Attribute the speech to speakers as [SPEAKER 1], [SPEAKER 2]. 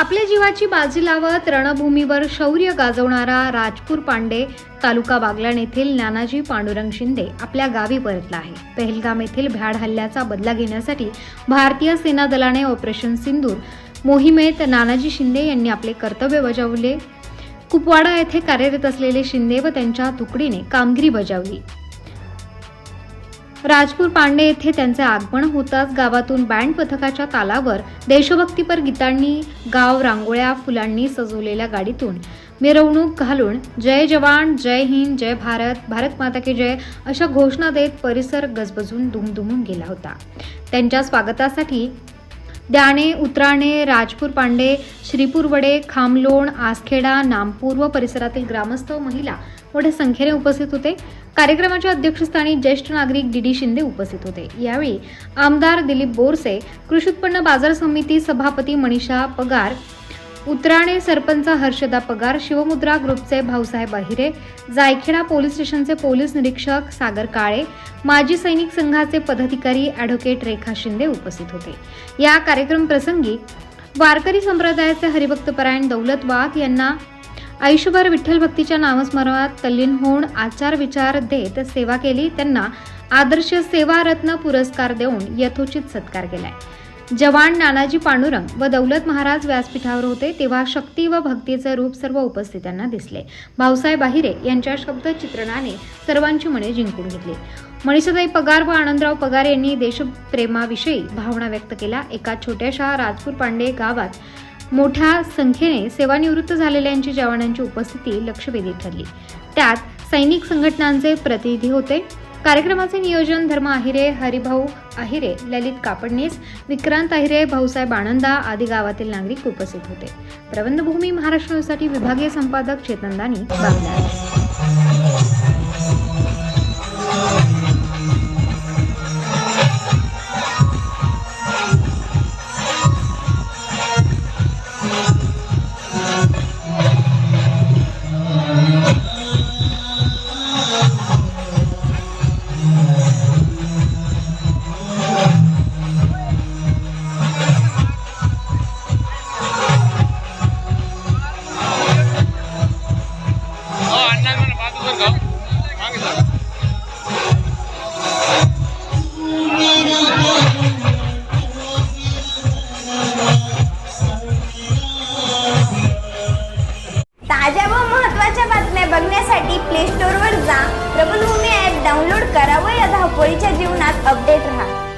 [SPEAKER 1] आपल्या जीवाची बाजी लावत रणभूमीवर शौर्य गाजवणारा राजपूर पांडे तालुका बागलाण येथील नानाजी पांडुरंग शिंदे आपल्या गावी परतला आहे. पहलगाम येथील भ्याड हल्ल्याचा बदला घेण्यासाठी भारतीय सेना दलाने ऑपरेशन सिंदूर मोहिमेत नानाजी शिंदे यांनी आपले कर्तव्य बजावले. कुपवाडा येथे कार्यरत असलेले शिंदे व त्यांच्या तुकडीने कामगिरी बजावली. राजपूर पांडे येथे त्यांचे आगमन होताच गावातून बँड पथकाच्या तालावर देशभक्तीपर गीतांनी गाव रांगोळ्या फुलांनी सजवलेल्या गाडीतून. मिरवणूक घालून जय जवान जय हिंद जय भारत भारत माता की जय अशा घोषणा देत परिसर गजबजून दुमदुमून गेला होता. त्यांच्या स्वागतासाठी द्याणे उत्राणे राजपूर पांडे श्रीपूरवडे खामलोण आसखेडा नामपूर व परिसरातील ग्रामस्थ महिला मोठ्या संख्येने उपस्थित होते कार्यक्रमाच्या अध्यक्षस्थानी ज्येष्ठ नागरिक डी डी शिंदे उपस्थित होते यावेळी आमदार दिलीप बोरसे कृषी उत्पन्न बाजार समिती सभापती मनीषा पगार उतराणे सरपंच हर्षदा पगार शिवमुद्रा ग्रुपचे भाऊसाहेब अहिरे जायखेडा पोलीस स्टेशनचे पोलीस निरीक्षक सागर काळे माजी सैनिक संघाचे पदाधिकारी ॲडव्होकेट रेखा शिंदे उपस्थित होते. या कार्यक्रम प्रसंगी वारकरी संप्रदायाचे हरिभक्तपरायण दौलत वाघ यांना आयुष्यभर विठ्ठल भक्तीच्या नामस्मरणात तल्लीन होऊन आचार विचार देत सेवा केली. त्यांना आदर्श सेवा रत्न पुरस्कार देऊन यथोचित सत्कार केलाय. जवान नानाजी पांडुरंग व दौलत महाराज व्यासपीठावर होते तेव्हा शक्ती व भक्तीचे रूप सर्व उपस्थितांना दिसले. भाऊसाहेब आहिरे यांच्या शब्दचित्रणाने सर्वांची मने जिंकून घेतली. मनीषाताई पगार व आनंदराव पगार यांनी देशप्रेमाविषयी भावना व्यक्त केल्या. एका छोट्याशा राजपूर पांडे गावात मोठ्या संख्येने सेवानिवृत्त झालेल्यांची जवानांची उपस्थिती लक्षवेधी ठरली. त्यात सैनिक संघटनांचे प्रतिनिधी होते. कार्यक्रमाचे नियोजन धर्म आहिरे हरिभाऊ आहिरे ललित कापडणीस विक्रांत आहिरे भाऊसाहेब आनंदा आदी गावातील नागरिक उपस्थित होते. प्रबंधभूमी महाराष्ट्र विभागीय संपादक चेतनदानी बागलाण
[SPEAKER 2] प्रबलभूमी ॲप डाउनलोड करावं या धावपळीच्या जीवनात अपडेट राहा.